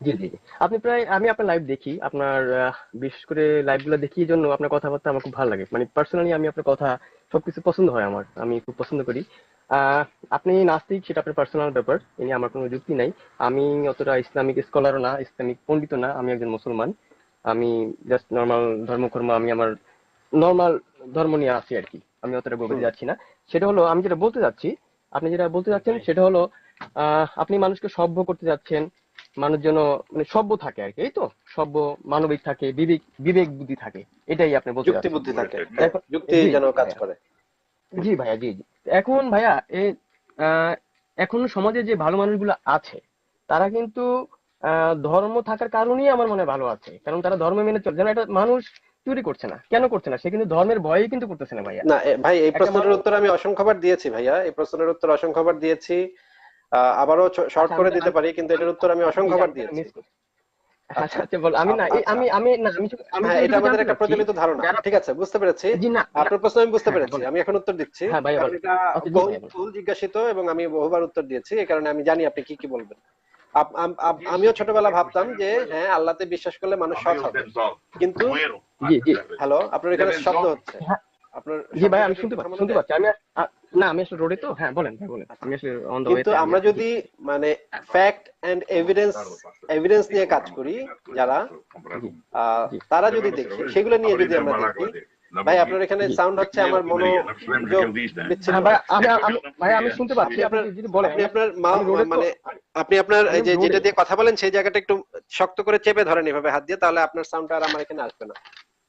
জি জি। আপনি প্রায় আমি আপনার লাইভ দেখি। আপনার বিশেষ করে লাইভগুলো দেখি এই জন্য আপনার কথাবার্তা আমার খুব ভালো লাগে। মানে পার্সোনালি আমি আপনার কথা সবকিছু পছন্দ হয় আমার। আমি খুব পছন্দ করি। আহ, আপনি নাস্তিক সেটা আপনার পার্সোনাল ব্যাপার। এ নিয়ে আমার কোনো যুক্তি নাই। আমি অতটা ইসলামিক স্কলারও না ইসলামিক পণ্ডিত না। আমি একজন মুসলমান। আমি জাস্ট নর্মাল ধর্মকর্ম আমি আমার নর্মাল ধর্ম নিয়ে আছি আর কি। আমি অতটা গভীরে যাচ্ছি না। সেটা হলো আমি যেটা বলতে যাচ্ছি আপনি যেটা বলতে যাচ্ছেন সেটা হলো আহ, আপনি মানুষকে সভ্য করতে যাচ্ছেন। মানুষ যেন মানে সভ্য থাকে আর কি এই তো? সভ্য মানবিক থাকে বিবেক বিবেক বুদ্ধি থাকে এটাই আপনি বলতে যুক্তি বুদ্ধি থাকে। এখন- যুক্তি যেন কাজ করে। জি ভাইয়া জি জি। এখন ভাইয়া এ আহ, এখন সমাজে যে ভালো মানুষগুলো আছে তারা কিন্তু আহ, ধর্ম থাকার কারণেই আমার মনে ভালো আছে। কারণ তারা ধর্ম মেনে চলে যেন এটা মানুষ চুরি করছে না। কেন করছে না? সে কিন্তু ধর্মের ভয়েই কিন্তু করতেছে না ভাইয়া। না ভাই এই প্রশ্নের উত্তর আমি অসংখ্যবার দিয়েছি ভাইয়া। এই প্রশ্নের উত্তর অসংখ্যবার দিয়েছি। আবারও শর্ট আচ্ছা, করে দিতে পারি কিন্তু এটার উত্তর আমি অসংখ্যবার দিয়েছি। আচ্ছা আচ্ছা বল আমি না আমি আমি না আমি হ্যাঁ এটা আমাদের একটা প্রচলিত ধারণা। ঠিক আছে বুঝতে পেরেছি। জি না না, আপনার প্রশ্ন আমি বুঝতে পেরেছি আমি এখন উত্তর দিচ্ছি। হ্যাঁ। এটা আচ্ছা। ভুল জিজ্ঞাসিত এবং আমি বহুবার উত্তর দিয়েছি এই কারণে আমি জানি আপনি কি কি বলবেন। আমিও ছোটবেলা ভাবতাম যে হ্যাঁ আল্লাহতে বিশ্বাস করলে মানুষ সৎ হবে। কিন্তু জি জি। হ্যালো আপনার এখানে শব্দ হচ্ছে। হ্যাঁ। আপনার জি ভাই আমি শুনতে পাচ্ছি শুনতে পাচ্ছি। আমি না আমি আসলে রোডে তো? হ্যাঁ বলেন বলেন। আমি আসলে অন দ্য কিন্তু আমরা যদি মানে ফ্যাক্ট এন্ড এভিডেন্স এভিডেন্স নিয়ে কাজ করি যারা তারা যদি দেখি সেগুলো নিয়ে যদি আমরা দেখি ভাই আপনার এখানে সাউন্ড হচ্ছে আমার বিচ্ছিন্ন হ্যাঁ ভাই আমি আমি ভাই আমি শুনতে পাচ্ছি। আপনি আপনি আপনার আপনি মা- মানে আপনি আপনার যে যেটা দিয়ে কথা বলেন সেই জায়গাটা একটু শক্ত করে চেপে ধরেন এভাবে হাত দিয়ে তাহলে আপনার সাউন্ডটা আর আমার এখানে আসবে না।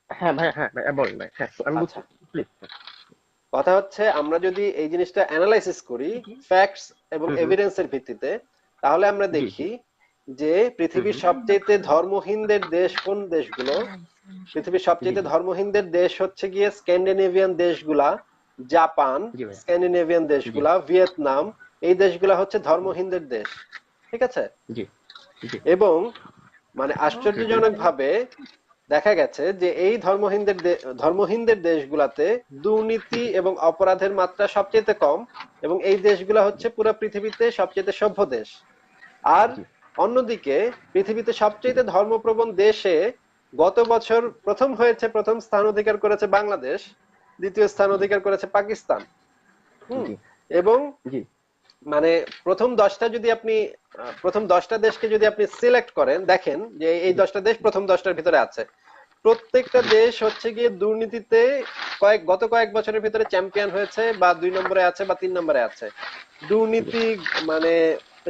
হ্যাঁ ভাই হ্যাঁ ভাই বলেন ভাই হ্যাঁ আমি বুঝছি আচ্ছা। প্লিজ কথা হচ্ছে আমরা যদি এই জিনিসটা অ্যানালাইসিস করি ফ্যাক্টস এবং। এভিডেন্সের ভিত্তিতে তাহলে আমরা দেখি যে পৃথিবীর সবচেয়ে ধর্মহীনদের দেশ কোন দেশগুলো? পৃথিবীর সবচেয়ে ধর্মহীনদের দেশ হচ্ছে গিয়ে স্ক্যান্ডিনেভিয়ান দেশগুলা জাপান স্ক্যান্ডিনেভিয়ান দেশগুলা ভিয়েতনাম এই দেশগুলা হচ্ছে ধর্মহীনদের দেশ ঠিক আছে? এবং মানে আশ্চর্যজনক ভাবে দেখা গেছে যে এই ধর্মহীনদের ধর্মহীনদের দেশগুলাতে দুর্নীতি এবং অপরাধের মাত্রা সবচেয়ে কম এবং এই দেশগুলা হচ্ছে পুরো পৃথিবীতে সবচেয়ে সভ্য দেশ। আর অন্যদিকে পৃথিবীতে সবচেয়ে ধর্মপ্রবণ দেশে গত বছর প্রথম হয়েছে প্রথম স্থান অধিকার করেছে বাংলাদেশ দ্বিতীয় স্থান অধিকার করেছে পাকিস্তান। হুম? এবং মানে প্রথম দশটা যদি আপনি প্রথম দশটা দেশকে যদি আপনি সিলেক্ট করেন, দেখেন যে এই দশটা দেশ প্রথম দশটার ভিতরে আছে। প্রত্যেকটা দেশ হচ্ছে গিয়ে দুর্নীতিতে কয়েক, গত কয়েক বছরের ভিতরে চ্যাম্পিয়ন হয়েছে বা দুই নম্বরে আছে বা তিন নম্বরে আছে। দুর্নীতি মানে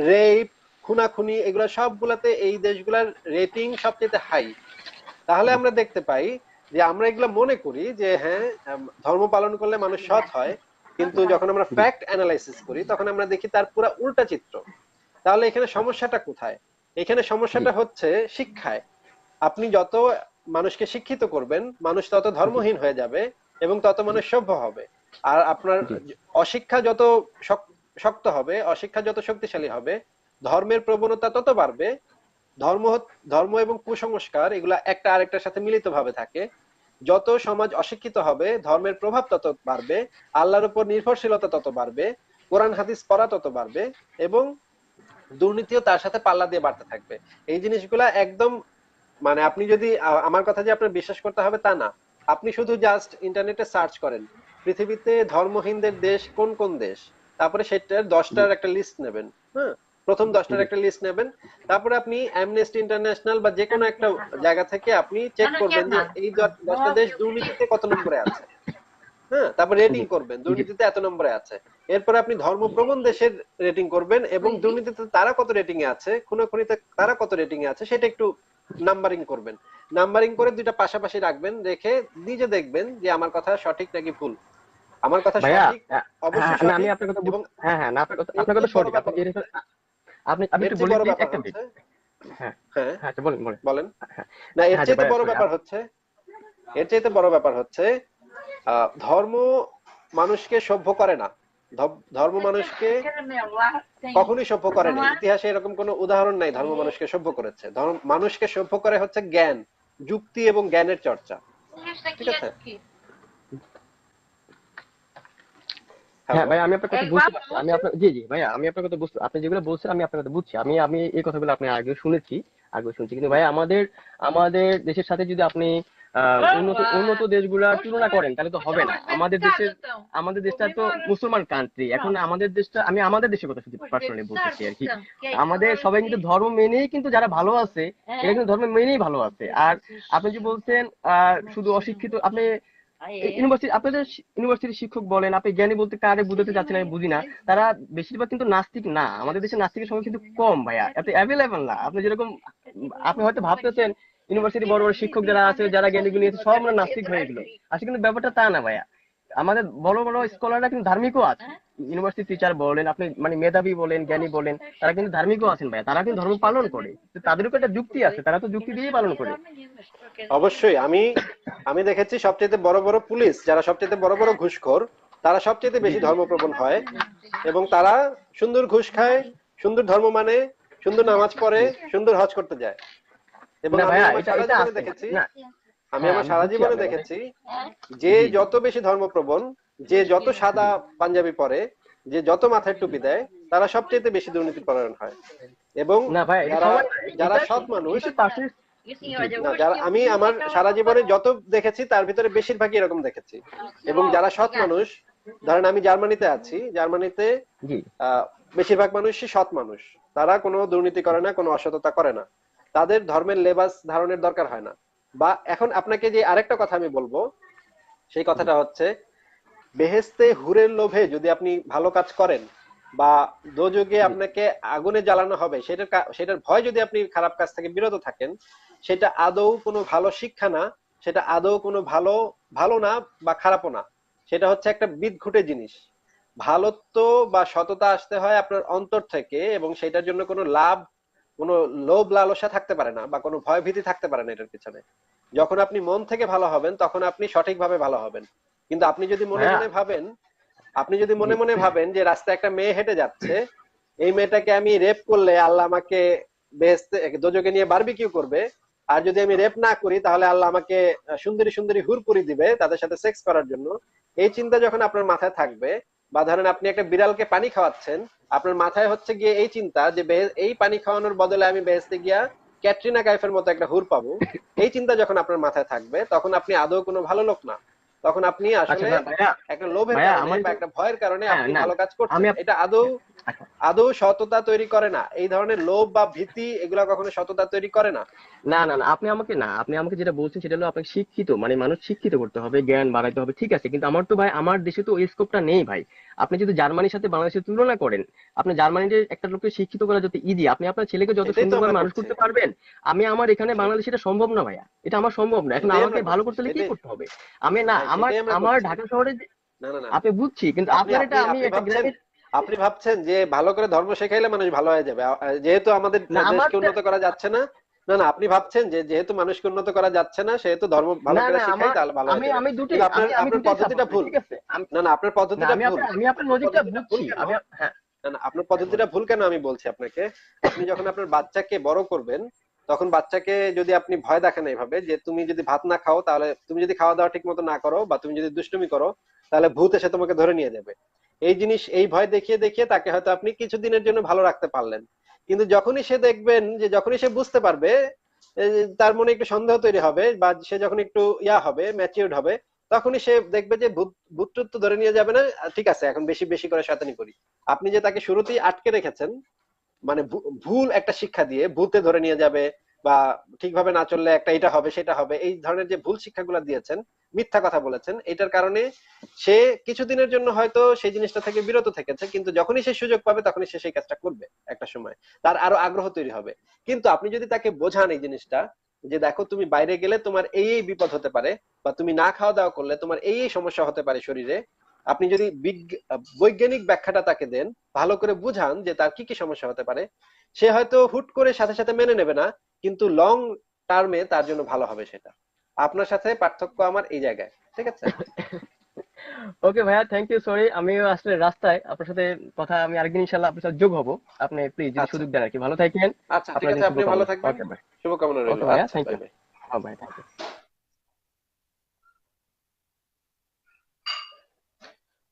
রেপ খুনাখুনি, এগুলো সবগুলাতে এই দেশগুলার রেটিং সবচেয়ে হাই তাহলে আমরা দেখতে পাই যে আমরা এগুলো মনে করি যে হ্যাঁ ধর্ম পালন করলে মানুষ সৎ হয় কিন্তু যখন আমরা ফ্যাক্ট অ্যানালাইসিস করি তখন আমরা দেখি তার পুরো উল্টা চিত্র। তাহলে এখানে সমস্যাটা কোথায়? এখানে সমস্যাটা হচ্ছে শিক্ষায়। আপনি যত মানুষকে শিক্ষিত করবেন মানুষ তত ধর্মহীন হয়ে যাবে এবং তত মানুষ সভ্য হবে। আর আপনার অশিক্ষা যত শক্ত হবে অশিক্ষা যত শক্তিশালী হবে ধর্মের প্রবণতা তত বাড়বে ধর্ম ধর্ম এবং কুসংস্কার এগুলা একটা আরেকটার সাথে মিলিত ভাবে থাকে। যত সমাজ অশিক্ষিত হবে, ধর্মের প্রভাব তত বাড়বে, আল্লাহর উপর নির্ভরশীলতা তত বাড়বে, কোরআন, হাদিস পড়া তত বাড়বে এবং দুর্নীতিও তার সাথে পাল্লা দিয়ে বাড়তে থাকবে। এই জিনিসগুলা একদম মানে আপনি যদি আমার কথা যে আপনার বিশ্বাস করতে হবে তা না। আপনি শুধু জাস্ট ইন্টারনেটে সার্চ করেন, পৃথিবীতে ধর্মহীনদের দেশ কোন কোন দেশ? তারপরে সেটার দশটার একটা লিস্ট নেবেন হ্যাঁ? প্রথম দশটার একটা লিস্ট নেবেন। তারপরে আপনি অ্যামনেস্টি ইন্টারন্যাশনাল বা যে কোনো একটা জায়গা থেকে আপনি চেক করবেন যে এই দশটা দেশ দুর্নীতিতে কত নম্বরে আছে। হ্যাঁ তারপর রেটিং করবেন দুর্নীতিতে এত নম্বরে আছে। এরপরে আপনি ধর্মপ্রবণ দেশের রেটিং করবেন এবং দুর্নীতিতে তারা কত রেটিং এ আছে খুনোখুনিতে তারা কত রেটিং এ আছে সেটা একটু নাম্বারিং করবেন। নাম্বারিং করে দুইটা পাশাপাশি রাখবেন রেখে নিজে দেখবেন যে আমার কথা সঠিক নাকি ভুল। আমার কথা সঠিক হ্যাঁ, অবশ্যই আমি আপনার কথা হ্যাঁ হ্যাঁ না আপনার কথা আপনার কথা সঠিক। আপনি আপনি আপনি একটু চেয়ে বলে হ্যাঁ হ্যাঁ। হ্যাঁ আচ্ছা, বলেন বলেন। বলেন। হ্যাঁ না এর হ্যাঁ, চাইতে ভাইয়া, বড় ব্যাপার হচ্ছে এর চাইতে বড় ব্যাপার হচ্ছে আহ, ধর্ম মানুষকে সভ্য করে না। ধর্ম মানুষকে কখনোই সভ্য করে না। ইতিহাসে এরকম কোনো উদাহরণ নাই ধর্ম মানুষকে সভ্য করেছে। ধর্ম মানুষকে সভ্য করে হচ্ছে জ্ঞান যুক্তি এবং জ্ঞানের চর্চা। ঠিক আছে? হ্যাঁ ভাই আমি আপনার কথা বুঝতে পারছি। আমি আপনার জি জি ভাইয়া আমি আপনার কথা বুঝতে আপনি যেগুলো বলছেন আমি আপনার কথা বুঝছি। আমি আমি এই কথাগুলো আপনার আগে শুনেছি আগে শুনছি। কিন্তু ভাই আমাদের আমাদের দেশের সাথে যদি আপনি উন্নত উন্নত দেশগুলোর তুলনা করেন তাহলে তো হবে না। আমাদের দেশের আমাদের দেশটা তো মুসলমান কান্ট্রি এখন আমাদের দেশটা আমি আমাদের দেশের কথা শুধু পার্সোনালি বলতেছি আর কি। আমাদের সবাই কিন্তু ধর্ম মেনেই কিন্তু যারা ভালো আছে এরা কিন্তু ধর্ম মেনেই ভালো আছে। আর আপনি যে বলছেন আহ, শুধু অশিক্ষিত আপনি ইউনিভার্সিটি ইউনিভার্সিটির শিক্ষক বলেন, আপনি জ্ঞানী বলতে কারে চাচ্ছেন আমি বুঝি না। তারা বেশিরভাগ কিন্তু নাস্তিক না। আমাদের দেশে নাস্তিকের সংখ্যা কিন্তু কম, ভাইয়া। এত অ্যাভেলেবেল না। আপনি যেরকম, আপনি হয়তো ভাবতেছেন ইউনিভার্সিটি বড় বড় শিক্ষক যারা আছে, যারা জ্ঞানীগুলি আছে, সব নাস্তিক হয়ে গেল। আসলে কিন্তু ব্যাপারটা তা না, ভাইয়া। আমাদের বড় বড় স্কলাররা কিন্তু ধার্মিকও আছে। ইউনিভার্সিটি টিচার বলেন আপনি মানে মেধাবী বলেন জ্ঞানী বলেন তারা কিন্তু ধার্মিকও আছেন ভাইয়া তারা কিন্তু ধর্ম পালন করে। তাদেরও একটা যুক্তি আছে তারা তো যুক্তি দিয়েই পালন করে। অবশ্যই আমি আমি দেখেছি সবচেয়ে বড় বড় পুলিশ যারা সবচেয়ে বড় বড় ঘুষখোর তারা সবচেয়ে বেশি ধর্মপ্রবণ হয় এবং তারা সুন্দর ঘুষ খায় সুন্দর ধর্ম মানে সুন্দর নামাজ পড়ে সুন্দর হজ করতে যায়। এবং আমি দেখেছি আমি হ্যাঁ, আমার সারা জীবনে দেখেছি যে যত বেশি ধর্মপ্রবণ যে যত সাদা পাঞ্জাবি পরে যে যত মাথায় টুপি দেয় তারা সবচেয়ে বেশি দুর্নীতি পরায়ণ হয়। এবং না ভাই এটা যারা সৎ মানুষ আমি আমার সারা জীবনে যত দেখেছি তার ভিতরে বেশিরভাগই এরকম দেখেছি। এবং যারা সৎ মানুষ ধরেন আমি জার্মানিতে আছি। জার্মানিতে আহ, বেশিরভাগ মানুষই সৎ মানুষ। তারা কোনো দুর্নীতি করে না কোনো অসততা করে না। তাদের ধর্মের লেবাস ধারণের দরকার হয় না। বা এখন আপনাকে যে আরেকটা কথা আমি বলব সেই কথাটা হচ্ছে বেহেস্তে হুরের লোভে যদি আপনি ভালো কাজ করেন বা দোযোগে আপনাকে আগুনে জ্বালানো হবে সেটার সেটার ভয় যদি আপনি খারাপ কাজ থেকে বিরত থাকেন সেটা আদৌ কোনো ভালো শিক্ষা না সেটা আদৌ কোনো ভালো ভালো না বা খারাপও না। সেটা হচ্ছে একটা বিদঘুটে জিনিস। ভালোত্ব বা সততা আসতে হয় আপনার অন্তর থেকে এবং সেটার জন্য কোনো লাভ কোনো লোভ লালসা থাকতে পারে না বা কোনো ভয় ভীতি থাকতে পারে না এটার পিছনে। যখন আপনি মন থেকে ভালো হবেন তখন আপনি সঠিকভাবে ভালো হবেন। কিন্তু আপনি যদি মনে হ্যাঁ। মনে ভাবেন আপনি যদি মনে মনে ভাবেন যে রাস্তায় একটা মেয়ে হেঁটে যাচ্ছে এই মেয়েটাকে আমি রেপ করলে আল্লাহ আমাকে বেহেস্তে দোজকে নিয়ে বারবিকিউ করবে। আর যদি আমি রেপ না করি তাহলে আল্লাহ আমাকে সুন্দরী সুন্দরী হুরপুরি দিবে তাদের সাথে সেক্স করার জন্য। এই চিন্তা যখন আপনার মাথায় থাকবে বা ধরেন আপনি একটা বিড়ালকে পানি খাওয়াচ্ছেন আপনার মাথায় হচ্ছে গিয়ে এই চিন্তা যে এই পানি খাওয়ানোর বদলে আমি বেহেস্তে গিয়া ক্যাটরিনা কাইফের মতো একটা হুর পাবো। এই চিন্তা যখন আপনার মাথায় থাকবে তখন আপনি আদৌ কোনো ভালো লোক না। তখন আপনি আচ্ছা আসলে একটা লোভের কারণে বা একটা ভয়ের কারণে হ্যাঁ, আপনি ভালো কাজ করছেন। এটা আদৌ আচ্ছা। আদৌ সততা তৈরি করে না? এই ধরনের লোভ বা ভীতি এগুলা কখনো সততা তৈরি করে না? না না না আপনি আমাকে না আপনি আমাকে যেটা বলছেন সেটা হলো আপনাকে শিক্ষিত মানে মানুষ শিক্ষিত করতে হবে জ্ঞান বাড়াইতে হবে ঠিক আছে। কিন্তু আমার তো ভাই আমার দেশে তো ওই স্কোপটা নেই ভাই। আপনি যদি জার্মানির সাথে বাংলাদেশের তুলনা করেন আপনি জার্মানিতে একটা লোককে শিক্ষিত করা যত ইজি আপনি আপনার ছেলেকে যত সুন্দরভাবে মানুষ করতে পারবেন আমি আমার এখানে বাংলাদেশে এটা সম্ভব না ভাইয়া এটা আমার সম্ভব না এখন আমাকে ভালো করতে হলে কি করতে হবে? আমি না আমার আমার ঢাকা শহরে আপনি বুঝছি কিন্তু আপনি- আপনার এটা আমি একটা গ্রামের আপনি ভাবছেন যে ভালো করে ধর্ম শেখাইলে মানুষ ভালো হয়ে যাবে। যেহেতু আমাদের দেশকে উন্নত করা যাচ্ছে না না না আপনি ভাবছেন যে যেহেতু মানুষকে উন্নত করা যাচ্ছে না সেহেতু ধর্ম ভালো করে শিখাই তাহলে ভালো আমি আমি কিন্তু আপনার আপনার পদ্ধতিটা ভুল। না না আপনার পদ্ধতিটা আমি ভুল। আমি আপনার লজিকটা বুঝছি। আমি হ্যাঁ। না না আপনার পদ্ধতিটা ভুল কেন আমি বলছি আপনাকে? আপনি যখন আপনার বাচ্চাকে বড় করবেন তখন বাচ্চাকে যদি আপনি ভয় দেখেন এইভাবে যে তুমি যদি ভাত না খাও তাহলে তুমি যদি খাওয়া দাওয়া ঠিক মতো না করো বা তুমি যদি দুষ্টুমি করো তাহলে ভূত এসে তোমাকে ধরে নিয়ে যাবে। এই জিনিস এই ভয় দেখিয়ে দেখিয়ে তাকে হয়তো আপনি কিছুদিনের জন্য ভালো রাখতে পারলেন। কিন্তু যখনই সে দেখবেন যে যখনই সে বুঝতে পারবে তার মনে একটু সন্দেহ তৈরি হবে বা সে যখন একটু ইয়া হবে ম্যাচিউরড হবে, তখনই সে দেখবে যে ভূত ভূত টুত তো ধরে নিয়ে যাবে না ঠিক আছে, এখন বেশি বেশি করে শয়তানি করি। আপনি যে তাকে শুরুতেই আটকে রেখেছেন মানে ভুল একটা শিক্ষা দিয়ে, ভূতে ধরে নিয়ে যাবে বা ঠিকভাবে না চললে একটা এটা হবে, সেটা হবে, এই ধরনের যে ভুল শিক্ষাগুলো দিয়েছেন মিথ্যা কথা বলেছেন। এটার কারণে সে কিছুদিনের জন্য হয়তো সেই জিনিসটা থেকে বিরত থেকেছে, কিন্তু যখনই সে সুযোগ পাবে তখনই সে সেই কাজটা করবে একটা সময়। তার আরও আগ্রহ তৈরি হবে। কিন্তু আপনি যদি তাকে বোঝান এই জিনিসটা, যে দেখো তুমি বাইরে গেলে তোমার এই এই বিপদ হতে পারে, বা তুমি না খাওয়া দাওয়া করলে তোমার এই এই সমস্যা হতে পারে শরীরে, আপনি যদি বৈজ্ঞানিক ব্যাখ্যাটা তাকে দেন, ভালো করে বুঝান যে তার কি কি সমস্যা হতে পারে, সে হয়তো হুট করে সাথে সাথে মেনে নেবে না, কিন্তু লং টার্মে তার জন্য ভালো হবে সেটা। আপনার সাথে পার্থক্য আমার এই জায়গায় ঠিক আছে? ওকে ভাইয়া থ্যাংক ইউ সরি আমি আসলে রাস্তায় আপনার সাথে কথা আমি আরেকদিন ইনশাল্লাহ আপনার সাথে যোগ হব। আপনি প্লিজ যদি আচ্ছা। সুযোগ দেন আর কি ভালো থাকেন। আচ্ছা ঠিক আছে আপনি ভালো থাকবেন। শুভকামনা রইল। ভাইয়া, bye bye. হ্যাঁ ভাই থ্যাংক ইউ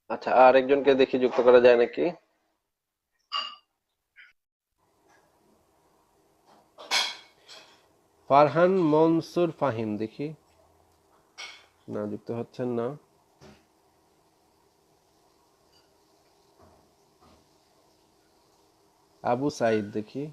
আচ্ছা আর একজনকে দেখি যুক্ত করা যায় নাকি? ফারহান মনসুর ফাহিম দেখি। না যুক্ত হচ্ছেন না। আবু সাইদ দেখি।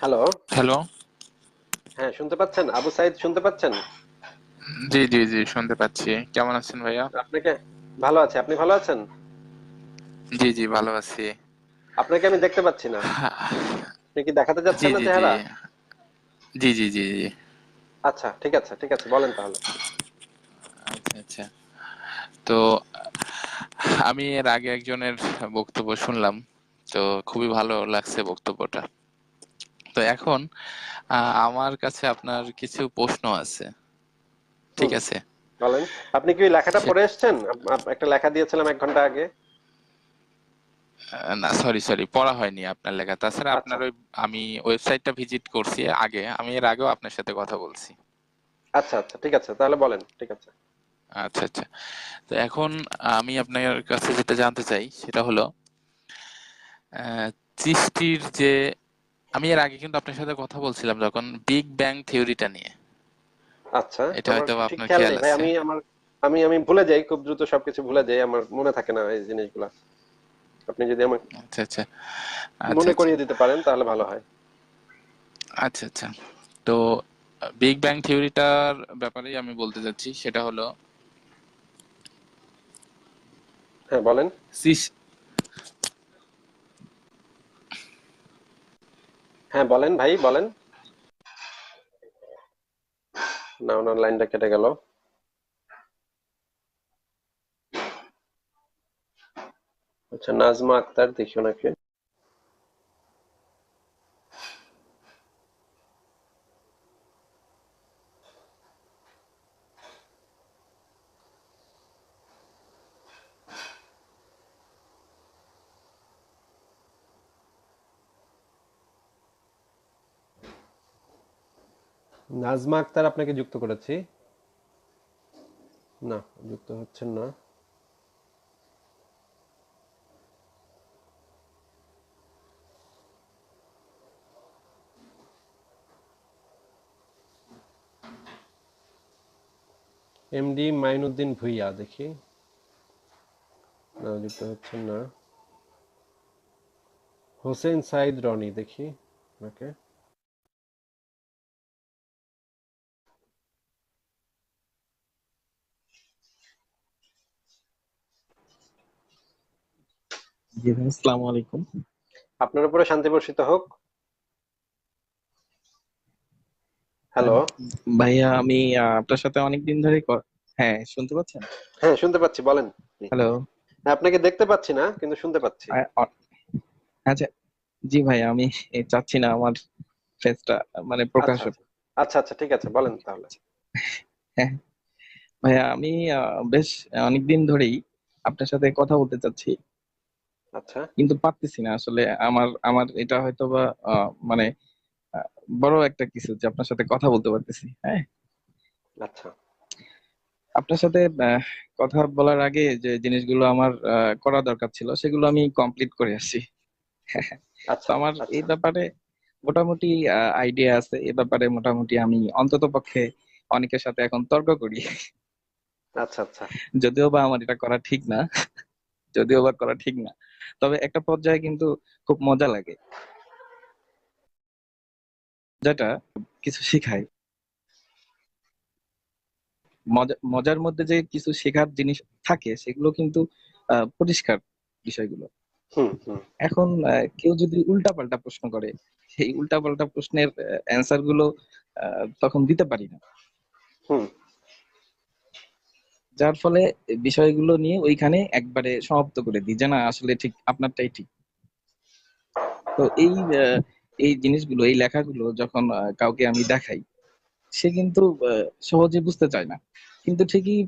হ্যালো। হ্যালো। হ্যাঁ শুনতে পাচ্ছেন? আবু সাইদ শুনতে পাচ্ছেন? জি জি জি শুনতে পাচ্ছি। কেমন আছেন ভাইয়া? আপনাকে ভালো আছে। আপনি ভালো আছেন? জি জি ভালো আছি। আপনাকে আমি দেখতে পাচ্ছি না। আপনি কি দেখাতে যাচ্ছেন না চেহারা? জি জি জি জি। আচ্ছা ঠিক আছে ঠিক আছে বলেন তাহলে। আচ্ছা আচ্ছা। তো আমি এর আগে একজনের বক্তব্য শুনলাম। তো খুবই ভালো লাগছে বক্তব্যটা। তো এখন আমার কাছে আপনার কিছু প্রশ্ন আছে। ঠিক আছে। বলেন আপনি কি লেখাটা পড়ে এসেছেন? একটা লেখা দিয়েছিলাম এক ঘণ্টা আগে। না সরি সরি পড়া হয়নি আপনার লেখা। তাছাড়া আচ্ছা। আপনার ওই আমি ওয়েবসাইটটা ভিজিট করছি আগে। আমি এর আগেও আপনার সাথে কথা বলছি। আচ্ছা আচ্ছা ঠিক আছে তাহলে বলেন ঠিক আছে। আচ্ছা আচ্ছা। তো এখন আমি আপনার কাছে যেটা জানতে চাই সেটা হলো সৃষ্টির যে আমি এর আগে কিন্তু আপনার সাথে কথা বলছিলাম যখন বিগ ব্যাং থিওরিটা নিয়ে। আচ্ছা এটা হয়তো আপনার খেয়াল আছে। আমি আমার আমি আমি ভুলে যাই খুব দ্রুত সবকিছু ভুলে যাই আমার মনে থাকে না এই জিনিসগুলা। আপনি যদি আমাকে আচ্ছা আচ্ছা। মনে আচ্ছা। করিয়ে দিতে পারেন তাহলে ভালো হয়। আচ্ছা আচ্ছা। তো বিগ ব্যাং থিওরিটার ব্যাপারেই আমি বলতে চাচ্ছি সেটা হলো হ্যাঁ বলেন। হ্যাঁ বলেন ভাই বলেন। না ওনার লাইনটা কেটে গেল। আচ্ছা নাজমা আক্তার দেখি ওনাকে নাজমা আক্তার আপনাকে যুক্ত করেছি। না, যুক্ত হচ্ছেন না। এমডি মাইনুদ্দিন ভুইয়া, দেখি। না, যুক্ত হচ্ছেন না। হোসেন সাইদ রনি, দেখি। ওকে। জি ভাই আসসালামু আলাইকুম। আপনার উপরে শান্তি বর্ষিত হোক। হ্যালো ভাইয়া আমি আপনার সাথে অনেকদিন ধরে হ্যাঁ শুনতে পাচ্ছেন? হ্যাঁ শুনতে পাচ্ছি বলেন। হ্যালো হ্যাঁ, আপনাকে দেখতে পাচ্ছি না কিন্তু শুনতে পাচ্ছি। আচ্ছা জি ভাই আমি চাচ্ছি না আমার ফেসটা মানে প্রকাশ আচ্ছা আচ্ছা আচ্ছা ঠিক আছে বলেন তাহলে। ভাইয়া আমি বেশ অনেকদিন ধরেই আপনার সাথে কথা বলতে চাচ্ছি। আচ্ছা। কিন্তু পারতেছি না আসলে। আমার আমার এটা হয়তো বা মানে বড় একটা কিছু যে আপনার সাথে কথা বলতে পারতেছি হ্যাঁ? আচ্ছা। আপনার সাথে কথা বলার আগে যে জিনিসগুলো আমার করা দরকার ছিল সেগুলো আমি কমপ্লিট করে আসছি। আচ্ছা আমার আচ্ছা। এই ব্যাপারে মোটামুটি আইডিয়া আছে। এ ব্যাপারে মোটামুটি আমি অন্তত পক্ষে অনেকের সাথে এখন তর্ক করি। আচ্ছা আচ্ছা। যদিও বা আমার এটা করা ঠিক না। যদিও বা করা ঠিক না। তবে একটা পর্যায়ে কিন্তু খুব মজা লাগে। যেটা কিছু শেখায় মজা মজার মধ্যে যে কিছু শেখার জিনিস থাকে সেগুলো কিন্তু আহ, পরিষ্কার বিষয়গুলো। এখন কেউ যদি উল্টাপাল্টা প্রশ্ন করে সেই উল্টাপাল্টা প্রশ্নের অ্যান্সারগুলো আহ, তখন দিতে পারি না। যার ফলে বিষয়গুলো নিয়ে ওইখানে একবারে সমাপ্ত করে দিই। যে না, আসলে ঠিক আপনারটাই ঠিক। তো এই এই জিনিসগুলো, এই লেখাগুলো যখন কাউকে আমি দেখাই, সে কিন্তু সহজে বুঝতে চায় না। কিন্তু ঠিকই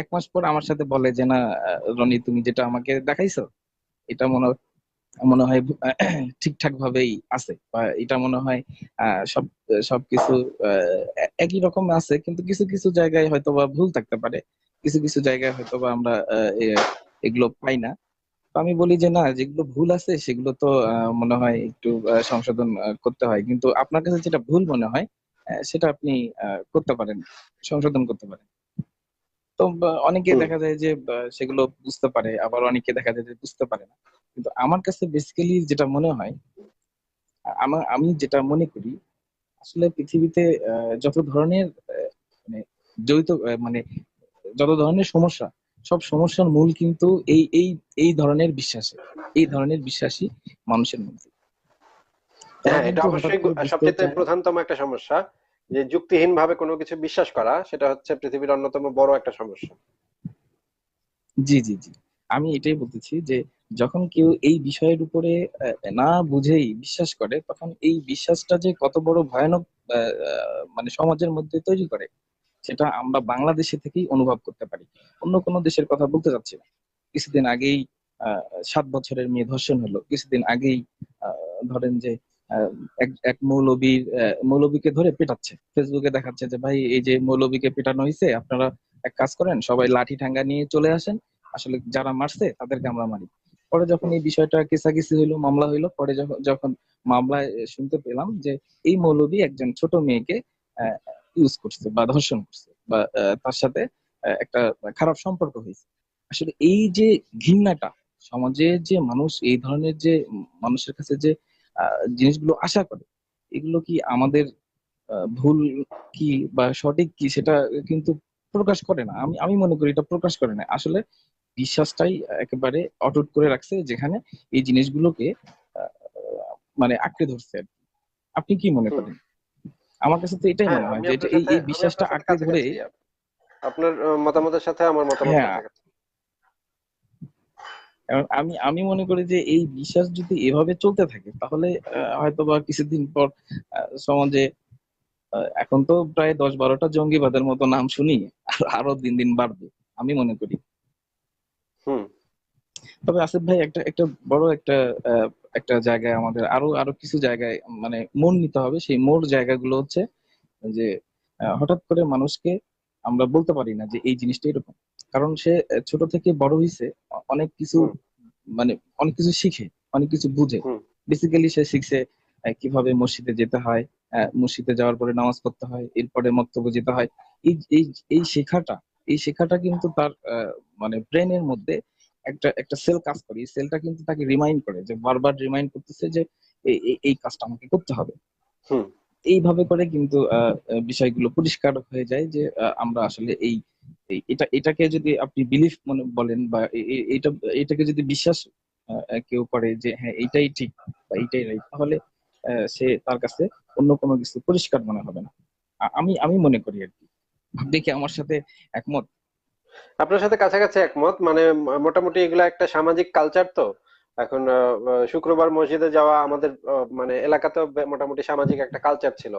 এক মাস পর আমার সাথে বলে যে, না রনি, তুমি যেটা আমাকে দেখাইছো, এটা মনে মনে হয় ঠিকঠাক ভাবেই আছে বা এটা মনে হয় সব সবকিছু একই রকম আছে। কিন্তু কিছু কিছু জায়গায় হয়তো বা ভুল থাকতে পারে। কিছু কিছু জায়গায় হয়তো বা আমরা এগুলো পাই না। আমি বলি যে না, যেগুলো ভুল আছে সেগুলো তো মনে হয় একটু সংশোধন করতে হয়। কিন্তু আপনার কাছে যেটা ভুল মনে হয় সেটা আপনি করতে পারেন, সংশোধন করতে পারেন। তো অনেকে দেখা যায় যে সেগুলো বুঝতে পারে আবার অনেকে দেখা যায় যে বুঝতে পারে না। কিন্তু আমার কাছে বেসিক্যালি যেটা মনে হয় আমার আমি যেটা মনে করি আসলে পৃথিবীতে যত ধরনের মানে জড়িত মানে যত ধরনের সমস্যা সব সমস্যার মূল কিন্তু এই এই এই ধরনের বিশ্বাসে এই ধরনের বিশ্বাসী মানুষের মধ্যে। হ্যাঁ এটা অবশ্যই সবচেয়ে প্রধানতম একটা সমস্যা। যে যুক্তিহীন ভাবে কোনো কিছু বিশ্বাস করা, সেটা হচ্ছে পৃথিবীর অন্যতম বড় একটা সমস্যা। জি জি জি। আমি এটাই বলতেছি যে, যখন কেউ এই বিষয়ের উপরে না বুঝেই বিশ্বাস করে, তখন এই বিশ্বাসটা যে কত বড় ভয়ানক মানে সমাজের মধ্যে তৈরি করে, সেটা আমরা বাংলাদেশে থেকেই অনুভব করতে পারি। অন্য কোনো দেশের কথা বলতে চাচ্ছি না। কিছুদিন আগেই সাত বছরের মেয়ে ধর্ষণ হলো। কিছুদিন আগেই ধরেন যে এক এক মৌলবীর মৌলবীকে ধরে পেটাচ্ছে। ফেসবুকে দেখাচ্ছে যে ভাই এই যে মৌলবীকে পেটানো হয়েছে আপনারা এক কাজ করেন সবাই লাঠি ঠাঙ্গা নিয়ে চলে আসেন। আসলে যারা মারছে তাদেরকে আমরা মারি। পরে যখন এই বিষয়টা কেসাকিসি হইল মামলা হইল পরে যখন যখন মামলায় শুনতে পেলাম যে এই মৌলবী একজন ছোট মেয়েকে ইউজ করছে বা ধর্ষণ করছে বা তার সাথে একটা খারাপ সম্পর্ক হয়েছে আসলে এই যে ঘৃণাটা সমাজে যে মানুষ এই ধরনের যে মানুষের কাছে যে আহ, জিনিসগুলো আশা করে। এগুলো কি আমাদের ভুল কি বা সঠিক কি সেটা কিন্তু প্রকাশ করে না। আমি আমি মনে করি এটা প্রকাশ করে না। আসলে বিশ্বাসটাই একেবারে অটুট করে রাখছে যেখানে এই জিনিসগুলোকে মানে আঁকড়ে ধরছে আর আপনি কি মনে করেন? আমার কাছে তো এটাই হ্যাঁ মনে হয় যে এই এই বিশ্বাসটা আঁকড়ে ধরে আপনার মতামতের সাথে আমার মতামত কারণ আমি আমি মনে করি যে এই বিশ্বাস যদি এভাবে চলতে থাকে তাহলে আহ, হয়তোবা কিছুদিন পর সমাজে এখন তো প্রায় দশ বারোটা জঙ্গিবাদের মতো নাম শুনি আরও দিন দিন বাড়বে আমি মনে করি। হুম। তবে আসিফ ভাই একটা একটা বড় একটা আহ, একটা জায়গায় আমাদের আরও আরও কিছু জায়গায় মানে মন নিতে হবে সেই মোর জায়গাগুলো হচ্ছে যে হঠাৎ করে মানুষকে আমরা বলতে পারি না যে এই জিনিসটা এরকম। কারণ সে ছোট থেকে বড় হয়েছে অনেক কিছু মানে অনেক কিছু শিখে অনেক কিছু বুঝে। বেসিক্যালি সে শিখছে কীভাবে মসজিদে যেতে হয় মসজিদে যাওয়ার পরে নামাজ পড়তে হয় এরপরে মক্তব্য যেতে হয়। এই এই এই শেখাটা এই শেখাটা কিন্তু তার মানে ব্রেনের মধ্যে একটা একটা সেল কাজ করে। এই সেলটা কিন্তু তাকে রিমাইন্ড করে যে বারবার রিমাইন্ড করতেছে যে এই কাজটা আমাকে করতে হবে। হুম। এইভাবে করে কিন্তু বিষয়গুলো পরিষ্কার হয়ে যায় যে আমরা আসলে এই এটা, এটাকে যদি আপনি বিলিফ মনে বলেন বা এটা, এটাকে যদি বিশ্বাস কেউ করে যে হ্যাঁ এইটাই ঠিক বা এইটাই রাইট তাহলে সে তার কাছে অন্য কোনো কিছু পরিষ্কার মনে হবে না। আমি আমি মনে করি আর কি। আপনি কি আমার সাথে একমত? আপনার সাথে কাছাকাছি একমত মানে মোটামুটি এগুলা একটা সামাজিক কালচার তো। এখন শুক্রবার মসজিদে যাওয়া আমাদের মানে এলাকাতেও মোটামুটি সামাজিক একটা কালচার ছিল।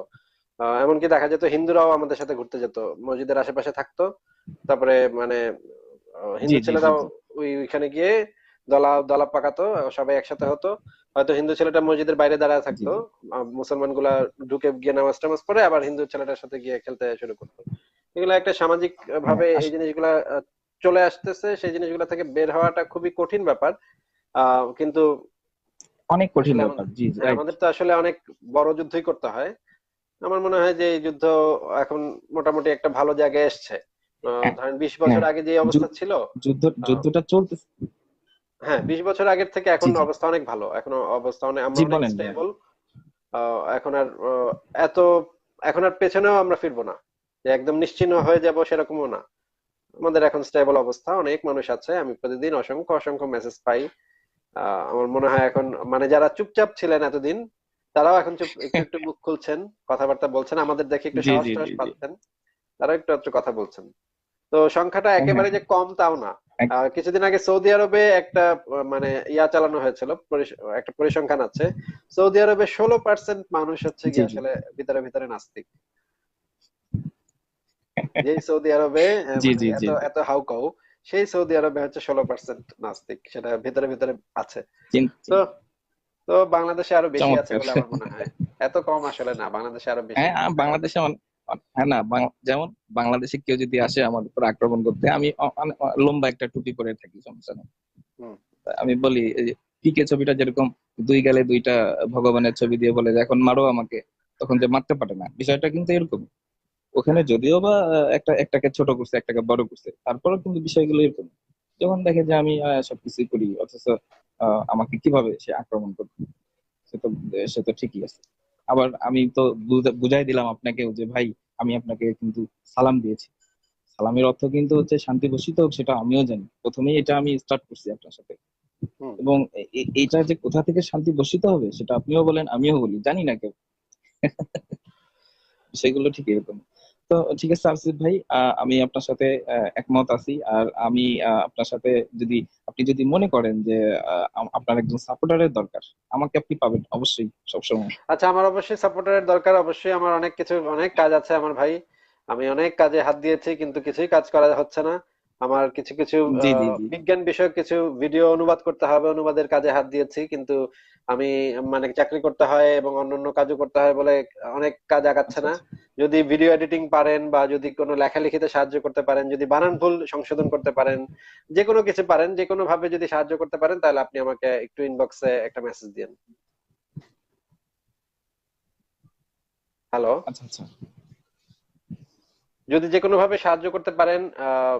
এমনকি দেখা যেত হিন্দুরাও আমাদের সাথে ঘুরতে যেত মসজিদের আশেপাশে থাকতো। তারপরে মানে হিন্দু ছেলেরাও ওইখানে গিয়ে দলা দলা পাকাতো সবাই একসাথে হতো। হয়তো হিন্দু ছেলেটা মসজিদের বাইরে দাঁড়ায় থাকতো মুসলমানগুলা ঢুকে গিয়ে নামাজ টামাজ পড়ে আবার হিন্দু ছেলেটার সাথে গিয়ে খেলতে শুরু করতো। এগুলো একটা সামাজিক ভাবে হ্যাঁ, এই জিনিসগুলা চলে আসতেছে। সেই জিনিসগুলো থেকে বের হওয়াটা খুবই কঠিন ব্যাপার। কিন্তু অনেক কঠিন ব্যাপার। জি হ্যাঁ. আমাদের তো আসলে অনেক বড় যুদ্ধই করতে হয়। আমার মনে হয় যে এই যুদ্ধ এখন মোটামুটি একটা ভালো জায়গায় এসছে। হ্যাঁ, ধরেন বিশ বছর হ্যাঁ। আগে যে অবস্থা ছিল যুদ্ধ যুদ্ধটা চলতেছে। হ্যাঁ বিশ বছর আগের থেকে এখন। অবস্থা অনেক ভালো। এখন অবস্থা অনেক আমরা অনেক। স্টেবল এখন আর এত এখন আর পেছনেও আমরা ফিরবো না। যে একদম নিশ্চিহ্ন হয়ে যাব সেরকমও না। আমাদের এখন স্টেবল অবস্থা অনেক মানুষ আছে। আমি প্রতিদিন অসংখ্য অসংখ্য মেসেজ পাই। আমার মনে হয় এখন মানে যারা চুপচাপ ছিলেন এতদিন তারাও এখন চুপ একটু একটু মুখ খুলছেন কথাবার্তা বলছেন আমাদের দেখে একটু সাহস টাহস। পাচ্ছেন তারা একটু একটু কথা বলছেন। তো সংখ্যাটা একেবারে যে কম তাও না। কিছুদিন আগে সৌদি আরবে একটা মানে ইয়া চালানো হয়েছিল একটা পরিসংখ্যান আছে। সৌদি আরবে ষোলো পার্সেন্ট মানুষ হচ্ছে গিয়ে আসলে ভিতরে ভিতরে নাস্তিক। যেই সৌদি আরবে মানে এত। এত হাউকাউ সেই সৌদি আরবে হচ্ছে ষোলো পার্সেন্ট নাস্তিক সেটা ভিতরে ভিতরে আছে। তো তো বাংলাদেশে আরও বেশি আছে বলে আমার মনে হয়। এত কম আসলে না বাংলাদেশে আরও বেশি। হ্যাঁ বাংলাদেশে হ্যাঁ না যেমন বাংলাদেশে কেউ যদি আসে আমার উপর আক্রমণ করতে আমি লম্বা একটা টুপি পরে থাকি সমস্যা নেই। আমি বলি পিকে ছবিটা যেরকম দুই গালে দুইটা ভগবানের ছবি দিয়ে বলে যে এখন মারো আমাকে তখন যে মারতে পারে না। বিষয়টা কিন্তু এরকম ওখানে যদিও বা একটা একটাকে ছোট করছে একটাকে বড় করছে তারপরেও কিন্তু বিষয়গুলো এরকম। যখন দেখে যে আমি সবকিছুই করি অথচ আমাকে কীভাবে সে আক্রমণ করবে? সে তো সে তো ঠিকই আছে। আবার আমি তো বুঝাই দিলাম আপনাকেও যে ভাই আমি আপনাকে কিন্তু সালাম দিয়েছি। সালামের অর্থ কিন্তু হচ্ছে শান্তি বসিত হোক সেটা আমিও জানি। প্রথমেই এটা আমি স্টার্ট করছি আপনার সাথে। এবং এটা যে কোথা থেকে শান্তি ঘোষিত হবে সেটা আপনিও বলেন আমিও বলি জানি না কেউ। সেগুলো ঠিক এরকম। তো ঠিক আছে আফসিদ ভাই আমি আপনার সাথে একমত আছি। আর আমি আপনার সাথে যদি, আপনি যদি মনে করেন যে আপনার একজন সাপোর্টারের দরকার, আমাকে আপনি পাবেন অবশ্যই সবসময়। আচ্ছা আমার অবশ্যই সাপোর্টারের দরকার। অবশ্যই আমার অনেক কিছু, অনেক কাজ আছে আমার ভাই। আমি অনেক কাজে হাত দিয়েছি, কিন্তু কিছুই কাজ করা হচ্ছে না। আমার কিছু কিছু। বিজ্ঞান বিষয়ক কিছু ভিডিও অনুবাদ করতে হবে অনুবাদের কাজে হাত দিয়েছি। কিন্তু আমি মানে চাকরি করতে হয় এবং অন্যান্য কাজও করতে হয় বলে অনেক কাজ আগাচ্ছে না। যদি ভিডিও এডিটিং পারেন বা যদি কোনো লেখালেখিতে সাহায্য করতে পারেন যদি বানান ভুল সংশোধন করতে পারেন যে কোনো কিছু পারেন যে কোনো ভাবে যদি সাহায্য করতে পারেন তাহলে আপনি আমাকে একটু ইনবক্সে একটা মেসেজ দিন হ্যালো আচ্ছা আচ্ছা। যদি যে কোনো ভাবে সাহায্য করতে পারেন আহ,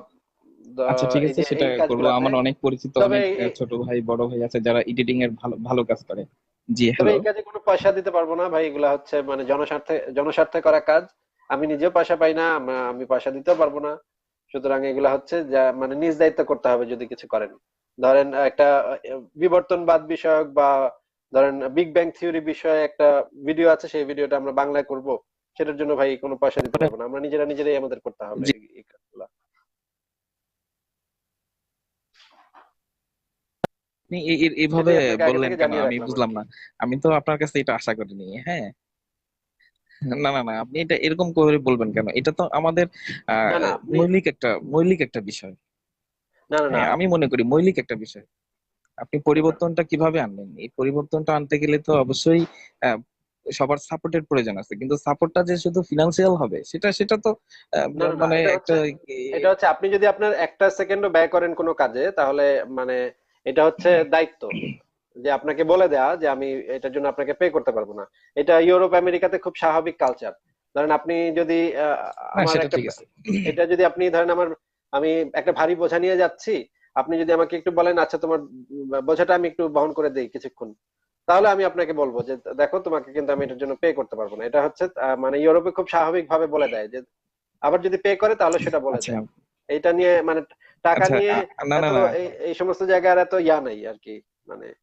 আচ্ছা ঠিক আছে সেটা করব। আমার অনেক পরিচিত অনেক ছোট ভাই বড় ভাই আছে যারা এডিটিং এর ভালো ভালো কাজ করে। জি তবে এই কাজে কোনো পয়সা দিতে পারব না ভাই এগুলা হচ্ছে মানে জনস্বার্থে জনস্বার্থে করা কাজ। আমি নিজেও পয়সা পাই না আমি পয়সা দিতেও পারব না। সুতরাং এগুলা হচ্ছে যা মানে নিজ দায়িত্ব করতে হবে যদি কিছু করেন। ধরেন একটা বিবর্তনবাদ বিষয়ক বা ধরেন বিগ ব্যাং থিওরি বিষয়ে একটা ভিডিও আছে সেই ভিডিওটা আমরা বাংলায় করব। সেটার জন্য ভাই কোনো পয়সা দিতে পারব না। আমরা নিজেরা নিজেরাই আমাদের করতে হবে জি। এই- এই কাজগুলা। আপনি এইভাবে বললেন কেন? আমি বুঝলাম না। আমি তো আপনার কাছে এটা আশা করিনি হ্যাঁ? না না না আপনি এটা এরকম করে বলবেন কেন? এটা তো আমাদের মৌলিক একটা মৌলিক একটা বিষয়। না না হ্যাঁ আমি মনে করি মৌলিক একটা বিষয়। আপনি পরিবর্তনটা কীভাবে আনবেন এই পরিবর্তনটা আনতে গেলে তো অবশ্যই সবার সাপোর্টের প্রয়োজন আছে। কিন্তু সাপোর্টটা যে শুধু ফিনান্সিয়াল হবে সেটা সেটা তো মানে একটা এটা হচ্ছে আপনি যদি আপনার একটা সেকেন্ডও ব্যয় করেন কোনো কাজে তাহলে মানে এটা হচ্ছে দায়িত্ব যে আপনাকে বলে দেয়া যে আমি এটার জন্য আপনাকে পে করতে পারব না। এটা ইউরোপ আমেরিকাতে খুব স্বাভাবিক কালচার ধরেন আপনি যদি হ্যাঁ আমার একটা এটা যদি আপনি ধরেন আমার আমি একটা ভারী বোঝা নিয়ে যাচ্ছি আপনি যদি আমাকে একটু বলেন আচ্ছা তোমার বোঝাটা আমি একটু বহন করে দেই কিছুক্ষণ। তাহলে আমি আপনাকে বলব যে দেখো তোমাকে কিন্তু আমি এটার জন্য পে করতে পারব না। এটা হচ্ছে মানে ইউরোপে খুব স্বাভাবিক ভাবে বলে দেয় যে আবার যদি পে করে তাহলে সেটা বলে আচ্ছা। দেয়। এটা নিয়ে মানে টাকা আচ্ছা নিয়ে না না না। এই- সমস্ত জায়গার এত ইয়া নাই আর কি মানে।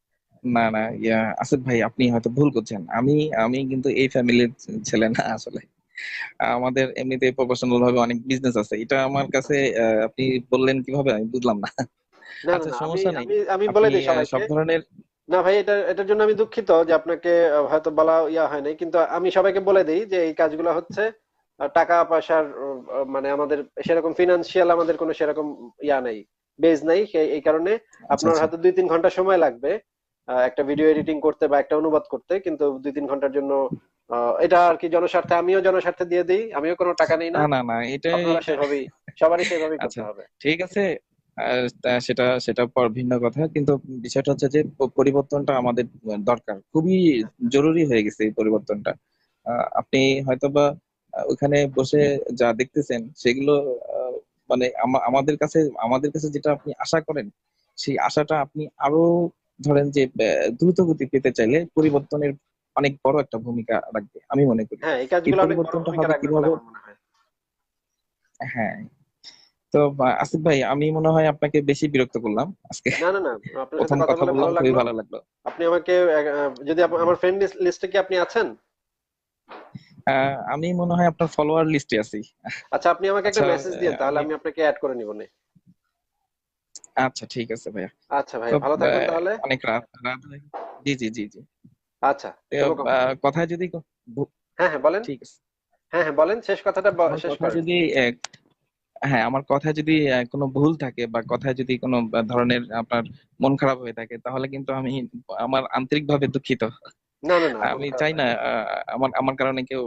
না না ইয়া আসিফ ভাই আপনি হয়তো ভুল করছেন। আমি আমি কিন্তু এই ফ্যামিলির ছেলে না আসলে। আমাদের এমনিতে প্রফেশনাল ভাবে অনেক বিজনেস আছে। এটা আমার কাছে আপনি বললেন কীভাবে? আমি বুঝলাম না। আচ্ছা, সমস্যা নেই। আমি বলে দিই সব ধরনের না ভাই এটা এটার জন্য আমি দুঃখিত যে আপনাকে হয়তো বলা ইয়া হয় নাই। কিন্তু আমি সবাইকে বলে দিই যে এই কাজগুলো হচ্ছে টাকা পয়সার মানে আমাদের সেরকম ফিনান্সিয়াল আমাদের কোনো সেরকম ইয়া নাই বেজ নাই এই কারণে আচ্ছা, আপনার আচ্ছা। হয়তো দুই তিন ঘণ্টা সময় লাগবে একটা ভিডিও এডিটিং করতে বা একটা অনুবাদ করতে কিন্তু দুই তিন ঘণ্টার জন্য এটা আর কি জনস্বার্থে আমিও জনস্বার্থে দিয়ে দিই আমিও কোনো টাকা নেই না না না এটা সেভাবেই সবারই সেভাবেই করতে আচ্ছা। হবে ঠিক আছে সেটা সেটা পর ভিন্ন কথা কিন্তু বিষয়টা হচ্ছে যে পরিবর্তনটা আমাদের দরকার খুবই জরুরি হয়ে গেছে এই পরিবর্তনটা আপনি হয়তোবা ওখানে বসে যা দেখতেছেন সেগুলো মানে আমাদের কাছে আমাদের কাছে যেটা আপনি আশা করেন সেই আশাটা আপনি আরও ধরেন যে দ্রুত গতি পেতে চাইলে পরিবর্তনের অনেক বড় একটা ভূমিকা রাখবে আমি মনে করি। হ্যাঁ পরিবর্তনটা হবে কীভাবে? হয়। তো আসিফ ভাই আমি মনে হয় আপনাকে বেশি বিরক্ত করলাম আজকে। না না না আপনার সাথে কথা বললাম খুবই ভালো লাগল। আপনি আমাকে যদি আমার ফ্রেন্ড লিস্টে কি আপনি আছেন? আমি মনে হয় আপনার ফলোয়ার লিস্টে আছি। আচ্ছা আপনি আমাকে একটা আচ্ছা, মেসেজ দিন তাহলে আমি- আপনাকে অ্যাড করে নিব নে। আচ্ছা ঠিক আছে ভাইয়া। আচ্ছা ভাই ভালো থাকবেন তাহলে। অনেক রাত রাত জি জি জি জি। আচ্ছা কথায় যদি হ্যাঁ হ্যাঁ বলেন। ঠিক আছে। হ্যাঁ হ্যাঁ বলেন শেষ কথাটা শেষ কথা করেন। যদি হ্যাঁ আমার কথায় যদি কোনো ভুল থাকে বা কথায় যদি কোনো ধরনের আপনার মন খারাপ হয়ে থাকে তাহলে কিন্তু আমি আমার আন্তরিকভাবে দুঃখিত। না না না আমি চাই না আমার আমার কারণে কেউ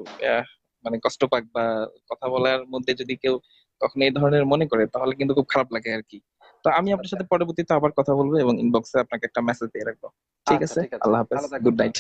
মানে কষ্ট পাক বা কথা বলার মধ্যে যদি কেউ কখনো এই ধরনের মনে করে তাহলে কিন্তু খুব খারাপ লাগে আর কি তো আমি আপনার আচ্ছা। সাথে পরবর্তীতে আবার কথা বলব এবং ইনবক্সে আপনাকে একটা মেসেজ দিয়ে রাখব ঠিক আচ্ছা, আছে ঠিক আছে। আল্লাহ হাফেজ। Good night